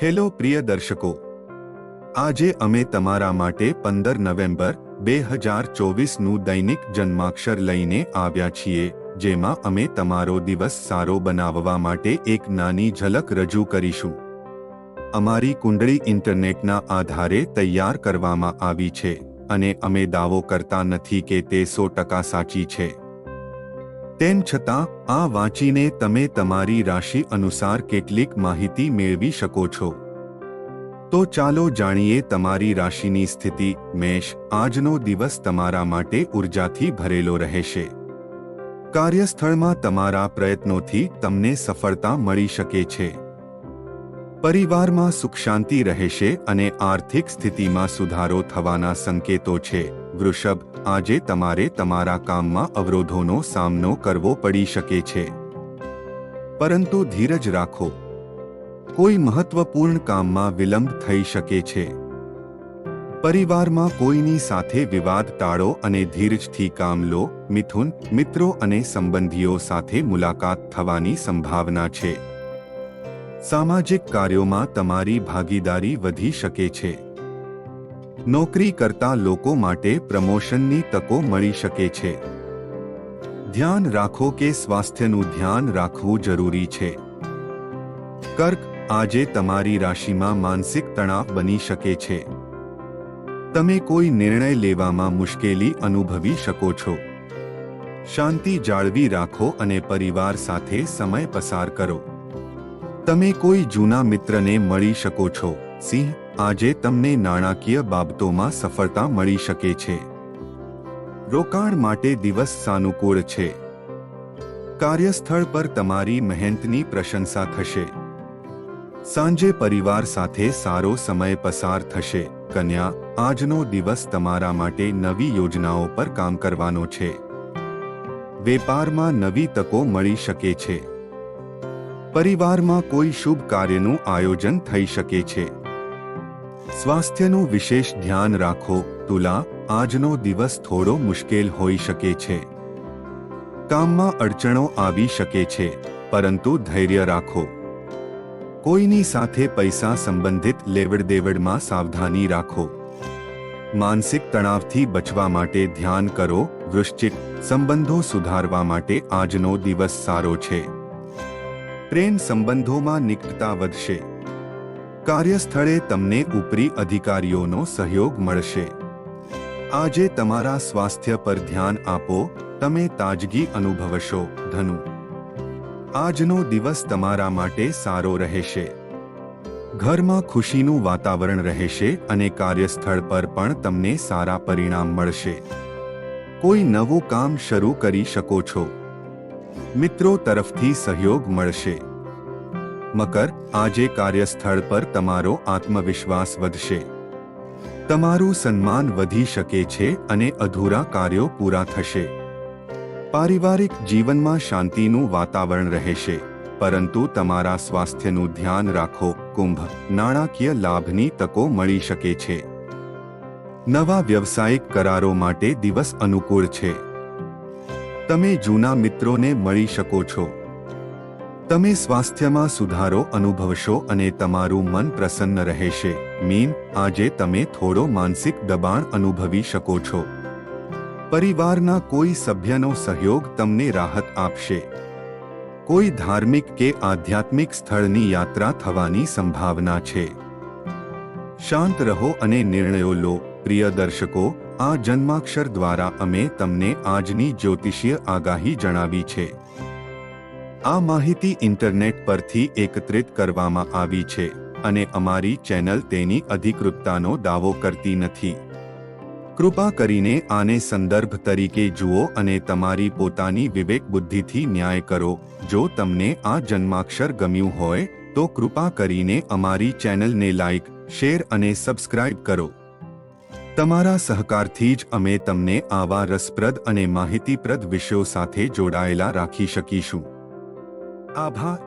Hello પ્રિય દર્શકો. આજે અમે તમારા માટે પંદર નવેમ્બર બે હજાર ચોવીસનું દૈનિક જન્માક્ષર લઈને આવ્યા છીએ, જેમાં અમે તમારો દિવસ સારો બનાવવા માટે એક નાની ઝલક રજૂ કરીશું. અમારી કુંડળી ઇન્ટરનેટના આધારે તૈયાર કરવામાં આવી છે, અને અમે દાવો કરતા નથી કે તે સો ટકા સાચી છે. તેમ છતાં, આ વાંચીને તમે તમારી રાશિ અનુસાર કેટલીક માહિતી મેળવી શકો છો. તો ચાલો જાણીએ તમારી રાશિની સ્થિતિ, મેષ, આજનો દિવસ તમારા માટે ઉર્જાથી ભરેલો રહેશે. કાર્યસ્થળમાં તમારા પ્રયત્નોથી તમને સફળતા મળી શકે છે. પરિવારમાં સુખ શાંતિ રહેશે અને આર્થિક સ્થિતિમાં સુધારો થવાના સંકેતો છે. વૃષભ, આજે તમારે તમારા કામમાં અવરોધોનો સામનો કરવો પડી શકે છે. પરંતુ ધીરજ રાખો. કોઈ મહત્વપૂર્ણ કામમાં વિલંબ થઈ શકે છે. પરિવારમાં કોઈની સાથે વિવાદ ટાળો અને ધીરજથી કામ લો, મિથુન, મિત્રો અને સંબંધીઓ સાથે મુલાકાત થવાની સંભાવના છે. સામાજિક કાર્યોમાં તમારી ભાગીદારી વધી શકે છે. નોકરી કરતા લોકો માટે પ્રમોશનની તકો મળી શકે છે. ધ્યાન રાખો કે સ્વાસ્થ્યનું ધ્યાન રાખવું જરૂરી છે. કર્ક આજે તમારી રાશિમાં માનસિક તણાવ બની શકે છે. તમે કોઈ નિર્ણય લેવામાં મુશ્કેલી અનુભવી શકો છો. શાંતિ જાળવી રાખો અને પરિવાર સાથે સમય પસાર કરો. તમે કોઈ જૂના મિત્રને મળી શકો છો. સિંહ આજે તમને નાણાકીય બાબતોમાં સફળતા મળી શકે છે. રોકાણ માટે દિવસ સાનુકૂળ છે. કાર્યસ્થળ પર તમારી મહેનતની પ્રશંસા થશે. સાંજે પરિવાર સાથે સારો સમય પસાર થશે. કન્યા, આજનો દિવસ તમારા માટે નવી યોજનાઓ પર કામ કરવાનો છે. વેપારમાં નવી તકો મળી શકે છે. પરિવારમાં કોઈ શુભ કાર્યનું આયોજન થઈ શકે છે. સ્વાસ્થ્યનું વિશેષ ધ્યાન રાખો, તુલા, આજનો દિવસ થોડો મુશ્કેલ હોઈ શકે છે. કામમાં અડચણો આવી શકે છે, પરંતુ ધૈર્ય રાખો. કોઈની સાથે પૈસા સંબંધિત લેવડ દેવડમાં સાવધાની રાખો. માનસિક તણાવથી બચવા માટે ધ્યાન કરો, વૃશ્ચિક સંબંધો સુધારવા માટે આજનો દિવસ સારો છે. પ્રેમ સંબંધોમાં નિકટતા વધશે. કાર્યસ્થળે તમને ઉપરી અધિકારીઓનો સહયોગ મળશે. આજે તમારા સ્વાસ્થ્ય પર ધ્યાન આપો, તમે તાજગી અનુભવશો, ધનુ. આજનો દિવસ તમારા માટે સારો રહેશે. ઘરમાં ખુશીનું વાતાવરણ રહેશે અને કાર્યસ્થળ પર પણ તમને સારા પરિણામ મળશે. કોઈ નવું કામ શરૂ કરી શકો છો. મિત્રો તરફથી સહયોગ મળશે. મકર આજે કાર્યસ્થળ પર તમારો આત્મવિશ્વાસ વધશે. તમારું સન્માન વધી શકે છે અને અધૂરા કાર્યો પૂરા થશે. પારિવારિક જીવનમાં શાંતિનું વાતાવરણ રહેશે, પરંતુ તમારા સ્વાસ્થ્યનું ધ્યાન રાખો, કુંભ, નાણાકીય લાભની તકો મળી શકે છે. નવા વ્યવસાયિક કરારો માટે દિવસ અનુકૂળ છે. તમે જૂના મિત્રોને મળી શકો છો. તમે સ્વાસ્થ્યમાં સુધારો અનુભવશો અને તમારું મન પ્રસન્ન રહેશે. મીન આજે તમે થોડો માનસિક દબાણ અનુભવી શકો છો. પરિવારના કોઈ સભ્યનો સહયોગ તમને રાહત આપશે. કોઈ ધાર્મિક કે આધ્યાત્મિક સ્થળની યાત્રા થવાની સંભાવના છે. શાંત રહો અને નિર્ણયો લો. પ્રિય દર્શકો, આ જન્માક્ષર દ્વારા અમે તમને આજની જ્યોતિષીય આગાહી જણાવી છે. આ માહિતી ઇન્ટરનેટ પરથી એકત્રિત કરવામાં આવી છે અને અમારી ચેનલ તેની અધિકૃતતાનો દાવો કરતી નથી. કૃપા કરીને આને સંદર્ભ તરીકે જુઓ અને તમારી પોતાની વિવેક બુદ્ધિથી ન્યાય કરો. જો તમને આ જન્માક્ષર ગમ્યું હોય, તો કૃપા કરીને અમારી ચેનલને લાઇક શેર અને સબસ્ક્રાઇબ કરો. તમારા સહકારથી જ અમે તમને આવા રસપ્રદ અને માહિતીપ્રદ વિષયો સાથે જોડાયેલા રાખી શકીશું. આભાર